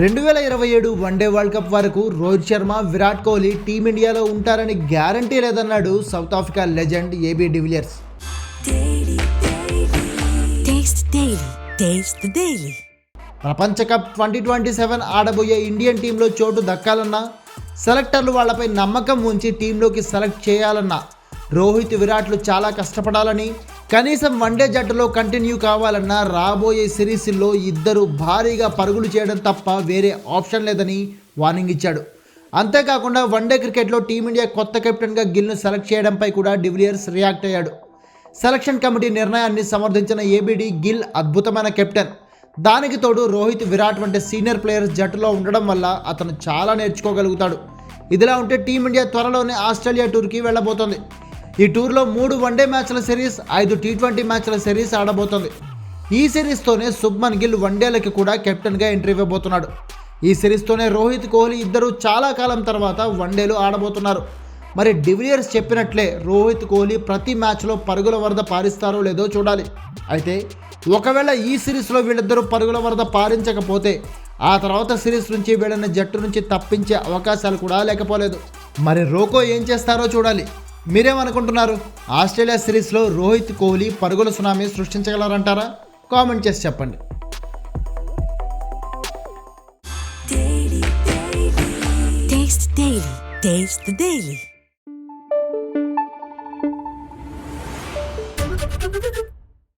రెండు వేల ఇరవై ఏడు వన్డే వరల్డ్ కప్ వరకు రోహిత్ శర్మ విరాట్ కోహ్లీ టీమిండియాలో ఉంటారని గ్యారంటీ లేదన్నాడు South Africa legend AB de Villiers. ప్రపంచ కప్ ట్వంటీ ట్వంటీ సెవెన్ ఆడబోయే ఇండియన్ టీంలో చోటు దక్కాలన్నా సెలెక్టర్లు వాళ్ళపై నమ్మకం ఉంచి టీంలోకి సెలెక్ట్ చేయాలన్నా రోహిత్ విరాట్లు చాలా కష్టపడాలని కనీసం వన్డే జట్టులో కంటిన్యూ కావాలన్నా రాబోయే సిరీస్లో ఇద్దరు భారీగా పరుగులు చేయడం తప్ప వేరే ఆప్షన్ లేదని వార్నింగ్ ఇచ్చాడు. అంతేకాకుండా వన్డే క్రికెట్లో టీమిండియా కొత్త కెప్టెన్గా గిల్ను సెలెక్ట్ చేయడంపై కూడా డివిలియర్స్ రియాక్ట్ అయ్యాడు. సెలక్షన్ కమిటీ నిర్ణయాన్ని సమర్థించిన ఏబిడి గిల్ అద్భుతమైన కెప్టెన్. దానికి తోడు రోహిత్ విరాట్ వంటి సీనియర్ ప్లేయర్స్ జట్టులో ఉండడం వల్ల అతను చాలా నేర్చుకోగలుగుతాడు. ఇదిలా ఉంటే టీమిండియా త్వరలోనే ఆస్ట్రేలియా టూర్కి వెళ్ళబోతోంది. ఈ టూర్లో మూడు వన్డే మ్యాచ్ల సిరీస్ ఐదు టీ ట్వంటీ మ్యాచ్ల సిరీస్ ఆడబోతోంది. ఈ సిరీస్తోనే శుభ్మన్ గిల్ వన్డేలకి కూడా కెప్టెన్గా ఎంట్రీ ఇవ్వబోతున్నాడు. ఈ సిరీస్తోనే రోహిత్ కోహ్లీ ఇద్దరు చాలా కాలం తర్వాత వన్డేలు ఆడబోతున్నారు. మరి డివిలియర్స్ చెప్పినట్లే రోహిత్ కోహ్లీ ప్రతి మ్యాచ్లో పరుగుల వరద పారిస్తారో లేదో చూడాలి. అయితే ఒకవేళ ఈ సిరీస్లో వీళ్ళిద్దరూ పరుగుల వరద పారించకపోతే ఆ తర్వాత సిరీస్ నుంచి వీళ్ళని జట్టు నుంచి తప్పించే అవకాశాలు కూడా లేకపోలేదు. మరి రోకో ఏం చేస్తారో చూడాలి. మీరేమనుకుంటున్నారు ఆస్ట్రేలియా సిరీస్లో రోహిత్ కోహ్లీ పరుగుల సునామీ సృష్టించగలరంటారా కామెంట్ చేసి చెప్పండి Daily. Taste.